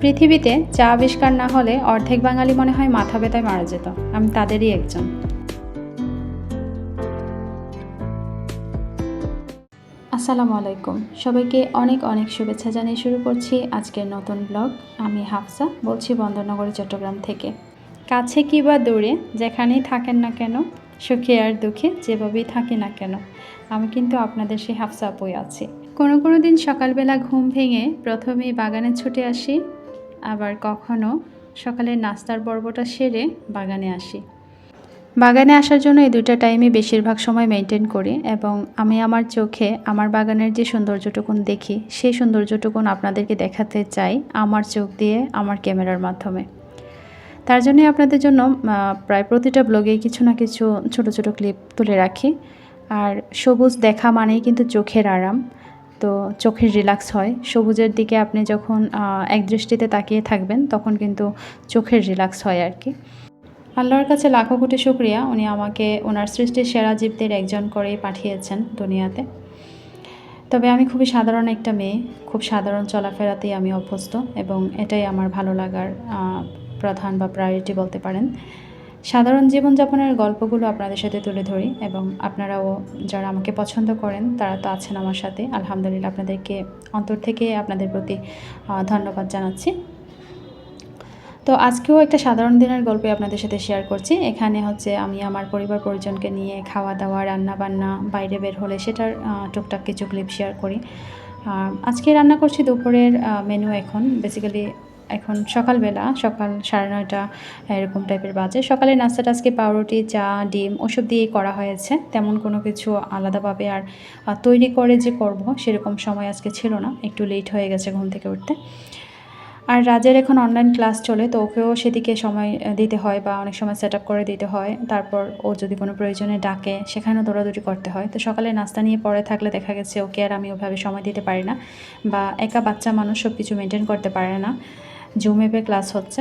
পৃথিবীতে চা আবিষ্কার না হলে অর্ধেক বাঙালি মনে হয় মাথা ব্যথায় মারা যেত। আমি তাদেরই একজন। আসসালামু আলাইকুম। সবাইকে অনেক অনেক শুভেচ্ছা জানিয়ে শুরু করছি আজকের নতুন ব্লগ। আমি হাফসা, বলছি বন্দরনগরী, চট্টগ্রাম থেকে। কাছে কি বা দূরে, যেখানেই থাকেন না কেন, সুখে আর দুঃখে যেভাবেই থাকি না কেন, আমি কিন্তু আপনাদের সেই হাফসা আপুই আছি। কোনো কোনো দিন সকালবেলা ঘুম ভেঙে প্রথমেই বাগানে ছুটে আসি আবার কখনো সকালের নাস্তার পর্বটা সেরে বাগানে আসি। বাগানে আসার জন্য এই দুইটা টাইমে বেশিরভাগ সময় মেনটেন করি এবং আমি আমার চোখে আমার বাগানের যে সৌন্দর্যটুকুন দেখি, সেই সৌন্দর্যটুকুন আপনাদেরকে দেখাতে চাই আমার চোখ দিয়ে, আমার ক্যামেরার মাধ্যমে। তার জন্যই আপনাদের জন্য প্রায় প্রতিটা ব্লগে কিছু না কিছু ছোট ছোট ক্লিপ তুলে রাখি। আর সবুজ দেখা মানেই কিন্তু চোখের আরাম। তো চোখের রিল্যাক্স হয়। সবুজের দিকে আপনি যখন এক দৃষ্টিতে তাকিয়ে থাকবেন, তখন কিন্তু চোখের রিল্যাক্স হয় আর কি। আল্লাহর কাছে লাখো কোটি শুক্রিয়া। উনি আমাকে ওনার সৃষ্টির সেরা জীবদের একজন করেই পাঠিয়েছেন দুনিয়াতে। তবে আমি খুবই সাধারণ একটা মেয়ে। খুব সাধারণ চলাফেরাতেই আমি অভ্যস্ত এবং এটাই আমার ভালো লাগার প্রধান বা প্রায়োরিটি বলতে পারেন। সাধারণ জীবনযাপনের গল্পগুলো আপনাদের সাথে তুলে ধরি এবং আপনারাও যারা আমাকে পছন্দ করেন, তারা তো আছেন আমার সাথে। আলহামদুলিল্লাহ আপনাদেরকে অন্তর থেকে আপনাদের প্রতি ধন্যবাদ জানাচ্ছি। তো আজকেও একটা সাধারণ দিনের গল্পে আপনাদের সাথে শেয়ার করছি। এখানে হচ্ছে আমি আমার পরিবার পরিজনকে নিয়ে খাওয়া দাওয়া রান্না বান্না বাইরে বের হলে সেটার টুকটাক কিছু ক্লিপ শেয়ার করি। আজকে রান্না করছি দুপুরের মেনু এখন। বেসিক্যালি এখন সকালবেলা, সকাল সাড়ে নয়টা এরকম টাইপের বাজে। সকালে নাস্তাটা আজকে পাউরুটি, চা, ডিম ওসব দিয়েই করা হয়েছে। তেমন কোনো কিছু আলাদাভাবে আর তৈরি করে যে করব সেরকম সময় আজকে ছিল না। একটু লেট হয়ে গেছে ঘুম থেকে উঠতে। আর রাজের এখন অনলাইন ক্লাস চলে, তো ওকেও সেদিকে সময় দিতে হয় বা অনেক সময় সেট করে দিতে হয়। তারপর ও যদি কোনো প্রয়োজনে ডাকে, সেখানেও দৌড়াদৌড়ি করতে হয়। তো সকালে নাস্তা নিয়ে পড়ে থাকলে দেখা গেছে ওকে আর আমি ওভাবে সময় দিতে পারি না বা একা বাচ্চা মানুষ সব কিছু মেনটেন করতে পারে না। জুম অ্যাপে ক্লাস হচ্ছে।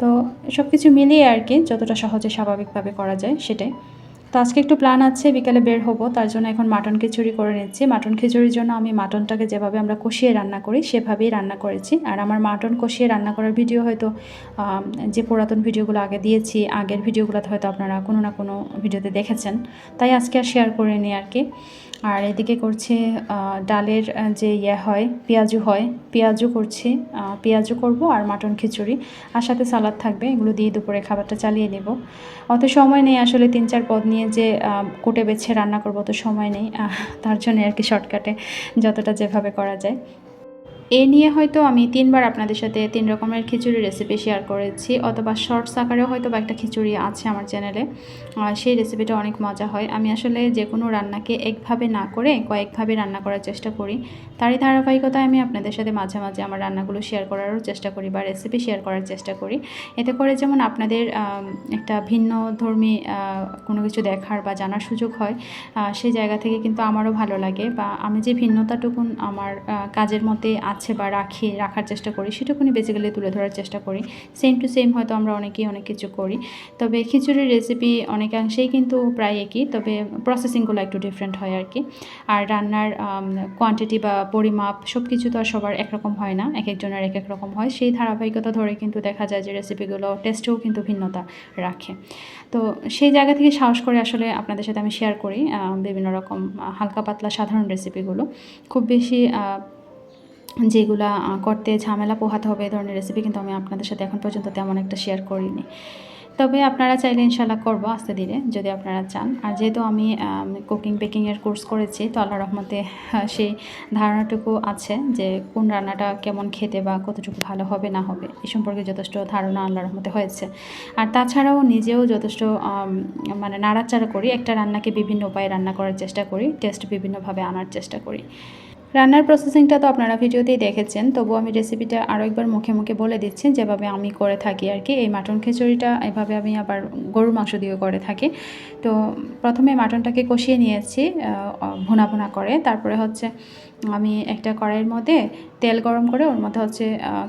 তো সব কিছু মিলিয়ে আর কি যতটা সহজে স্বাভাবিকভাবে করা যায় সেটাই। তো আজকে একটু প্ল্যান আছে, বিকালে বের হব, তার জন্য এখন মাটন খিচুড়ি করে নিচ্ছি। মাটন খিচুড়ির জন্য আমি মাটনটাকে যেভাবে আমরা কষিয়ে রান্না করি সেভাবেই রান্না করেছি। আর আমার মাটন কষিয়ে রান্না করার ভিডিও হয়তো যে পুরাতন ভিডিওগুলো আগে দিয়েছি, আগের ভিডিওগুলোতে হয়তো আপনারা কোনো না কোনো ভিডিওতে দেখেছেন। তাই আজকে আর শেয়ার করে নিই আর কি। আর এদিকে করছে ডালের যে ইয়ে হয়, পেঁয়াজু হয়, পেঁয়াজু করছি পেঁয়াজু করব আর মাটন খিচুড়ি আর সাথে সালাদ থাকবে, এগুলো দিয়ে দুপুরে খাবারটা চালিয়ে নেব। অত সময় নেই আসলে তিন চার পদ নিয়ে যে কুটে বেছে রান্না করব, অত সময় নেই তার জন্য আর কি শর্টকাটে যতটা যেভাবে করা যায়। এ নিয়ে হয়তো আমি তিনবার আপনাদের সাথে তিন রকমের খিচুড়ি রেসিপি শেয়ার করেছি, অথবা শর্টস আকারেও হয়তো বা একটা খিচুড়ি আছে আমার চ্যানেলে সেই রেসিপিটা অনেক মজা হয়। আমি আসলে যে কোনো রান্নাকে একভাবে না করে কয়েকভাবে রান্না করার চেষ্টা করি। তারই ধারাবাহিকতায় আমি আপনাদের সাথে মাঝে মাঝে আমার রান্নাগুলো শেয়ার করারও চেষ্টা করি বা রেসিপি শেয়ার করার চেষ্টা করি। এতে করে যেমন আপনাদের একটা ভিন্ন ধর্মী কোনো কিছু দেখার বা জানার সুযোগ হয় সেই জায়গা থেকে কিন্তু আমারও ভালো লাগে বা আমি যে ভিন্নতাটুকুন আমার কাজের মধ্যে আছে বা রাখি, রাখার চেষ্টা করি, সেটুকুনি বেসিক্যালি তুলে ধরার চেষ্টা করি। সেম টু সেম হয়তো আমরা অনেকেই অনেক কিছু করি। তবে খিচুড়ির রেসিপি অনেকাংশেই কিন্তু প্রায় একই, তবে প্রসেসিংগুলো একটু ডিফারেন্ট হয় আর কি আর রান্নার কোয়ান্টিটি বা পরিমাপ সব কিছু তো আর সবার একরকম হয় না এক একজনের এক এক রকম হয়। সেই ধারাবাহিকতা ধরে কিন্তু দেখা যায় যে রেসিপিগুলো টেস্টেও কিন্তু ভিন্নতা রাখে। তো সেই জায়গা থেকে সাহস করে আসলে আপনাদের সাথে আমি শেয়ার করি বিভিন্ন রকম হালকা পাতলা সাধারণ রেসিপিগুলো খুব বেশি যেগুলা করতে ঝামেলা পোহাতে হবে এ ধরনের রেসিপি কিন্তু আমি আপনাদের সাথে এখন পর্যন্ত তেমন একটা শেয়ার করিনি। তবে আপনারা চাইলে ইনশাল্লাহ করব আস্তে ধীরে, যদি আপনারা চান। আর যেহেতু আমি কুকিং বেকিংয়ের কোর্স করেছি, তো আল্লাহ রহমতে সেই ধারণাটুকু আছে যে কোন রান্নাটা কেমন খেতে বা কতটুকু ভালো হবে, না হবে, এ সম্পর্কে যথেষ্ট ধারণা আল্লাহ রহমতে হয়েছে। আর তাছাড়াও নিজেও যথেষ্ট মানে নাড়াচাড়া করি। একটা রান্নাকে বিভিন্ন উপায়ে রান্না করার চেষ্টা করি টেস্ট বিভিন্নভাবে আনার চেষ্টা করি। রান্নার প্রসেসিংটা তো আপনারা ভিডিওতেই দেখেছেন, তবু আমি রেসিপিটা আরও একবার মুখে মুখে বলে দিচ্ছি, যেভাবে আমি করে থাকি আর কি। এই মাটন খিচুড়িটা এভাবে আমি আবার গরুর মাংস দিয়ে করে থাকি। তো প্রথমে মাটনটাকে কষিয়ে নিয়েছি ভোনা ভুনা করে। তারপরে হচ্ছে আমি একটা কড়াইয়ের মধ্যে তেল গরম করে ওর মধ্যে হচ্ছে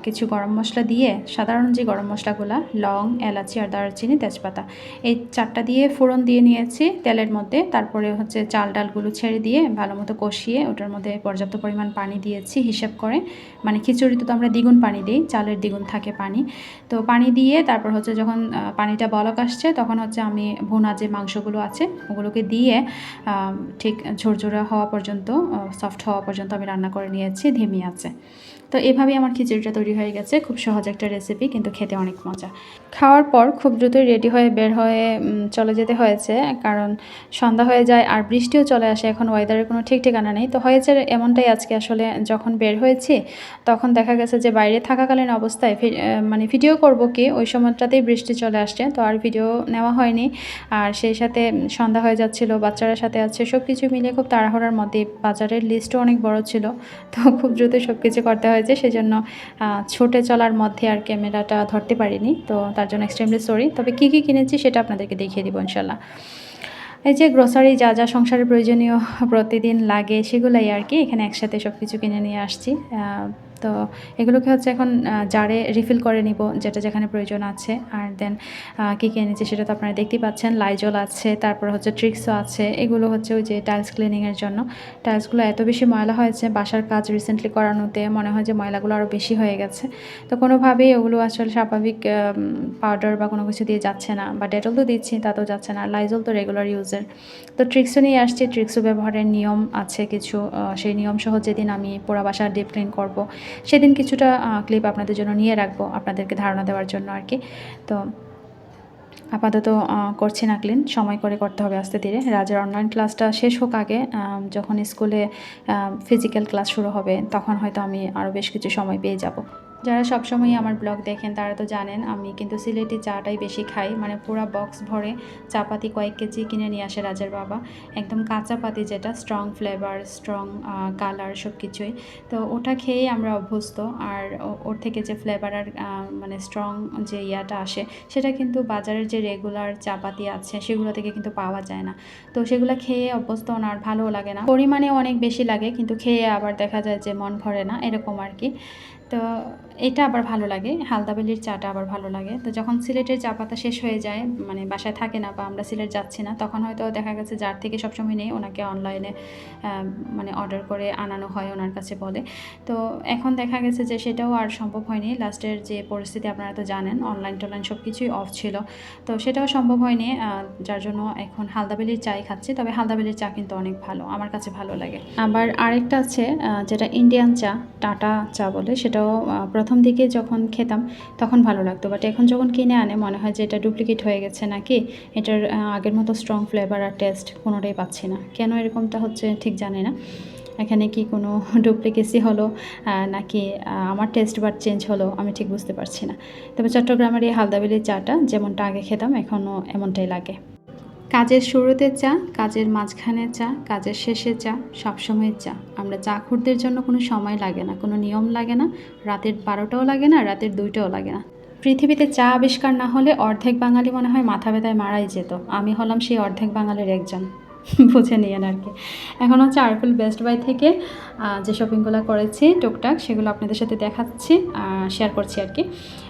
কিছু গরম মশলা দিয়ে, সাধারণ যে গরম মশলাগুলো, লং, এলাচি আর দারচিনি, তেজপাতা, এই চারটা দিয়ে ফোড়ন দিয়ে নিয়েছি তেলের মধ্যে। তারপরে হচ্ছে চাল ডালগুলো ছেড়ে দিয়ে ভালো মতো কষিয়ে ওটার মধ্যে পর্যাপ্ত পরিমাণ পানি দিয়েছি হিসাব করে। মানে খিচুড়িতে তো আমরা দ্বিগুণ পানি দিই, চালের দ্বিগুণ থাকে পানি। তো পানি দিয়ে তারপর হচ্ছে যখন পানিটা বলক আসছে, তখন হচ্ছে আমি ভুনা যে মাংসগুলো আছে, ওগুলোকে দিয়ে ঠিক ঝোরঝোরা হওয়া পর্যন্ত সফট হওয়া পর্যন্ত আমি রান্না করে নিয়েছি ধিমি আছে। তো এভাবেই আমার খিচুড়িটা তৈরি হয়ে গেছে। খুব সহজ একটা রেসিপি কিন্তু খেতে অনেক মজা। খাওয়ার পর খুব দ্রুতই রেডি হয়ে বের হয়ে চলে যেতে হয়েছে, কারণ সন্ধ্যা হয়ে যায় আর বৃষ্টিও চলে আসে, এখন ওয়েদারের কোনো ঠিক ঠিকানা নেই। তো হয়েছে এমনটাই আজকে আসলে যখন বের হয়েছি, তখন দেখা গেছে যে বাইরে থাকাকালীন অবস্থায় মানে ভিডিও করব কি, ওই সময়টাতেই বৃষ্টি চলে আসছে, তো আর ভিডিও নেওয়া হয়নি। আর সেই সাথে সন্ধ্যা হয়ে যাচ্ছিল, বাচ্চারা সাথে আছে সব কিছু মিলিয়ে খুব তাড়াহুড়ার মধ্যে বাজারের লিস্টও অনেক বড় ছিল। তো খুব দ্রুত সব কিছু করতে হয়েছে, সেজন্য ছুটে চলার মধ্যে আর ক্যামেরাটা ধরতে পারিনি, তো তার জন্য এক্সট্রিমলি সরি তবে কী কী কিনেছি সেটা আপনাদেরকে দেখিয়ে দিব ইনশাল্লাহ এই যে গ্রোসারি যা যা সংসারের প্রয়োজনীয় প্রতিদিন লাগে, সেগুলাই আর কি এখানে একসাথে সব কিছু কিনে নিয়ে আসছি। তো এগুলোকে হচ্ছে এখন জারে রিফিল করে নিব, যেটা যেখানে প্রয়োজন আছে। আর দেন কী কী এনেছি সেটা তো আপনারা দেখতেই পাচ্ছেন। লাইজল আছে, তারপর হচ্ছে ট্রিক্সও আছে, এগুলো হচ্ছে ওই যে টাইলস ক্লিনিংয়ের জন্য। টাইলসগুলো এত বেশি ময়লা হয়েছে, বাসার কাজ রিসেন্টলি করানোতে মনে হয় যে ময়লাগুলো আরও বেশি হয়ে গেছে। তো কোনোভাবেই ওগুলো আসলে স্বাভাবিক পাউডার বা কোনো কিছু দিয়ে যাচ্ছে না। বা ডেটল তো দিচ্ছি, তাতেও যাচ্ছে না। লাইজল তো রেগুলার ইউজের তো ট্রিক্সও নিয়ে আসছি। ট্রিক্সও ব্যবহারের নিয়ম আছে কিছু সেই নিয়ম সহ যেদিন আমি পোড়া বাসা ডিপ ক্লিন করব সেদিন কিছুটা ক্লিপ আপনাদের জন্য নিয়ে রাখব, আপনাদেরকে ধারণা দেওয়ার জন্য আর কি। তো আপাতত করছি না ক্লিন সময় করে করতে হবে আস্তে ধীরে। রাজার অনলাইন ক্লাসটা শেষ হোক আগে যখন স্কুলে ফিজিক্যাল ক্লাস শুরু হবে, তখন হয়তো আমি আরও বেশ কিছু সময় পেয়ে যাব। যারা সবসময়ই আমার ব্লগ দেখেন, তারা তো জানেন, আমি কিন্তু সিলেটি চাটাই বেশি খাই। মানে পুরো বক্স ভরে চাপাতি কয়েক কেজি কিনে নিয়ে আসে রাজার বাবা। একদম কাঁচা পাতি যেটা স্ট্রং ফ্লেভার স্ট্রং কালার সব কিছুই তো ওটা খেয়েই আমরা অভ্যস্ত। আর ওর থেকে যে ফ্লেভার আর মানে স্ট্রং যে ইয়াটা আসে, সেটা কিন্তু বাজারের যে রেগুলার চাপাতি আছে, সেগুলো থেকে কিন্তু পাওয়া যায় না। তো সেগুলো খেয়ে অভ্যস্ত না, আর ভালোও লাগে না। পরিমাণে অনেক বেশি লাগে, কিন্তু খেয়ে আবার দেখা যায় যে মন ভরে না, এরকম আর কি। তো এটা আবার ভালো লাগে, হালদাবেলির চাটা আবার ভালো লাগে। তো যখন সিলেটের চা পাতা শেষ হয়ে যায় মানে বাসায় থাকে না বা আমরা সিলেট যাচ্ছি না, তখন হয়তো দেখা গেছে যার থেকে সবসময় নেই, ওনাকে অনলাইনে মানে অর্ডার করে আনানো হয় ওনার কাছে বলে। তো এখন দেখা গেছে যে সেটাও আর সম্ভব হয়নি। লাস্টের যে পরিস্থিতি আপনারা তো জানেন অনলাইন টনলাইন সব কিছুই অফ ছিল। তো সেটাও সম্ভব হয়নি যার জন্য এখন হালদাবেলির চাই খাচ্ছি, তবে হালদাবেলির চা কিন্তু অনেক ভালো, আমার কাছে ভালো লাগে। আবার আরেকটা আছে যেটা ইন্ডিয়ান চা টাটা চা বলে, সেটাও প্রথম দিকে যখন খেতাম, তখন ভালো লাগতো। বাট এখন যখন কিনে আনে, মনে হয় যে এটা ডুপ্লিকেট হয়ে গেছে নাকি? এটার আগের মতো স্ট্রং ফ্লেভার আর টেস্ট কোনোটাই পাচ্ছি না। কেন এরকমটা হচ্ছে ঠিক জানি না। এখানে কি কোনো ডুপ্লিকেসি হলো নাকি আমার টেস্ট বার চেঞ্জ হলো, আমি ঠিক বুঝতে পারছি না। তবে চট্টগ্রামের এই হালদাবেলির চাটা, যেমনটা আগে খেতাম, এখনও এমনটাই লাগে। কাজের শুরুতে চা, কাজের মাঝখানে চা, কাজের শেষে চা, সবসময় চা। আমরা চা খুরদের জন্য কোনো সময় লাগে না, কোনো নিয়ম লাগে না। রাতের বারোটাও লাগে না, রাতের দুইটাও লাগে না। পৃথিবীতে চা আবিষ্কার না হলে অর্ধেক বাঙালি মনে হয় মাথা ব্যথায় মারাই যেত। আমি হলাম সেই অর্ধেক বাঙালির একজন। বুঝে নিয়েন আর কি। এখন হচ্ছে আরফুল বেস্ট বাই থেকে যে শপিংগুলো করেছি, টুকটাক, সেগুলো আপনাদের সাথে দেখাচ্ছি শেয়ার করছি আর কি।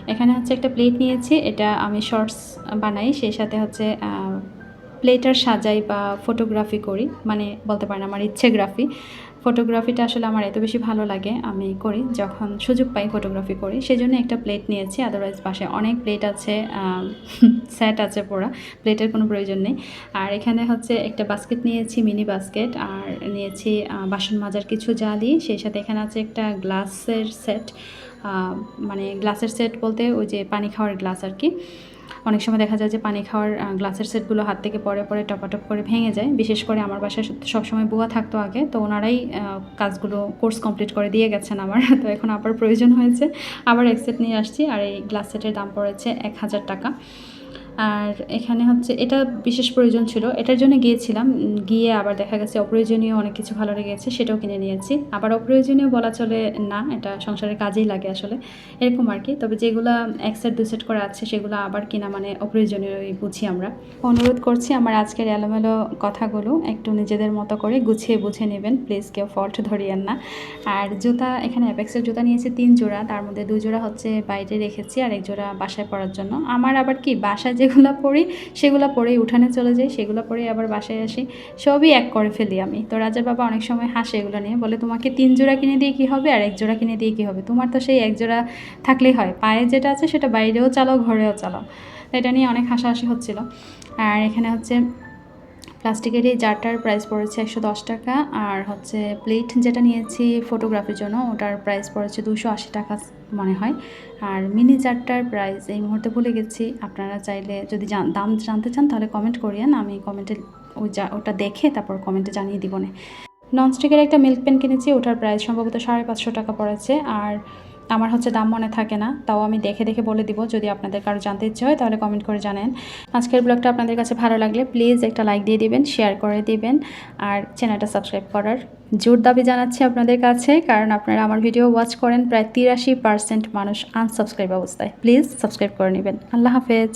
এখানে হচ্ছে একটা প্লেট নিয়েছি, এটা আমি শর্টস বানাই, সেই সাথে হচ্ছে প্লেটার সাজাই বা ফটোগ্রাফি করি মানে বলতে পারেন আমার ইচ্ছেগ্রাফি ফটোগ্রাফিটা আসলে আমার এত বেশি ভালো লাগে আমি করি, যখন সুযোগ পাই ফটোগ্রাফি করি সেই জন্য একটা প্লেট নিয়েছি আদারওয়াইজ বাসায় অনেক প্লেট আছে সেট আছে পুরা প্লেটের কোনো প্রয়োজন নেই, আর এখানে হচ্ছে একটা বাস্কেট নিয়েছি মিনি বাস্কেট আর নিয়েছি বাসন মাজার কিছু জালি, সেই সাথে এখানে আছে একটা গ্লাসের সেট মানে গ্লাসের সেট বলতে ওই যে পানি খাওয়ার গ্লাস আর কি অনেক সময় দেখা যায় যে পানি খাওয়ার গ্লাসের সেটগুলো হাত থেকে পরে পরে টপাটপ করে ভেঙে যায়। বিশেষ করে আমার বাসায় সবসময় বুয়া থাকতো আগে। তো ওনারাই কাজগুলো, কোর্স কমপ্লিট করে দিয়ে গেছেন আমার। তো এখন আবার প্রয়োজন হয়েছে। আবার এক সেট নিয়ে আসছি। আর এই গ্লাস সেটের দাম পড়েছে এক হাজার টাকা। আর এখানে হচ্ছে, এটা বিশেষ প্রয়োজন ছিল। এটার জন্য গিয়েছিলাম, গিয়ে আবার দেখা গেছে অপ্রয়োজনীয় অনেক কিছু ভালো লেগেছে, সেটাও কিনে নিয়েছি। আবার অপ্রয়োজনীয় বলা চলে না, এটা সংসারের কাজেই লাগে আসলে। এরকম আর কি, তবে যেগুলো এক সেট দু সেট করে আছে, সেগুলো আবার কিনা মানে অপ্রয়োজনীয়ই বুঝি আমরা। অনুরোধ করছি আমার আজকের এলোমেলো কথাগুলো একটু নিজেদের মতো করে গুছিয়ে বুঝে নেবেন। প্লিজ কেউ ফল্ট ধরিয়েন না। আর জুতা, এখানে অ্যাপেক্সের জুতা নিয়েছি, তিন জোড়া। তার মধ্যে দুই জোড়া হচ্ছে বাইরে রেখেছি আর এক জোড়া বাসায় পরার জন্য। আমার আবার কি, বাসায় যেগুলো পড়ি, সেগুলো পড়েই উঠানে চলে যাই, সেগুলো পরেই আবার বাসায় আসি। সবই এক করে ফেলি আমি। তো রাজার বাবা অনেক সময় হাসে এগুলো নিয়ে, বলে, তোমাকে তিন জোড়া কিনে দিয়ে কী হবে আর এক জোড়া কিনে দিয়ে কী হবে? তোমার তো সেই এক জোড়া থাকলেই হয়। পায়ে যেটা আছে সেটা বাইরেও চালাও, ঘরেও চালাও। এটা নিয়ে অনেক হাসাহাসি হচ্ছিল। আর এখানে হচ্ছে প্লাস্টিকের এই জারটার প্রাইস পড়েছে একশো দশ টাকা আর হচ্ছে প্লেট যেটা নিয়েছি ফটোগ্রাফির জন্য ওটার প্রাইস পড়েছে দুশো আশি টাকা মনে হয়। আর মিনি জারটার প্রাইস এই মুহূর্তে ভুলে গেছি, আপনারা চাইলে যদি দাম জানতে চান তাহলে কমেন্ট করিয়েন, আমি কমেন্টে ওই যা, ওটা দেখে তারপর কমেন্টে জানিয়ে দিব না। ননস্টিকের একটা মিল্ক পেন কিনেছি, ওটার প্রাইস সম্ভবত সাড়ে পাঁচশো টাকা পড়েছে আর আমার হচ্ছে দাম মনে থাকে না, তাও আমি দেখে দেখে বলে দিব, যদি আপনাদের কারও জানতে ইচ্ছে হয় তাহলে কমেন্ট করে জানেন। আজকের ব্লগটা আপনাদের কাছে ভালো লাগলে প্লিজ একটা লাইক দিয়ে দিবেন শেয়ার করে দিবেন, আর চ্যানেলটা সাবস্ক্রাইব করার জোর দাবি জানাচ্ছি আপনাদের কাছে, কারণ আপনারা আমার ভিডিও ওয়াচ করেন, প্রায় তিরাশি পার্সেন্ট মানুষ আনসাবস্ক্রাইব অবস্থায়। প্লিজ সাবস্ক্রাইব করে নেবেন। আল্লাহ হাফেজ।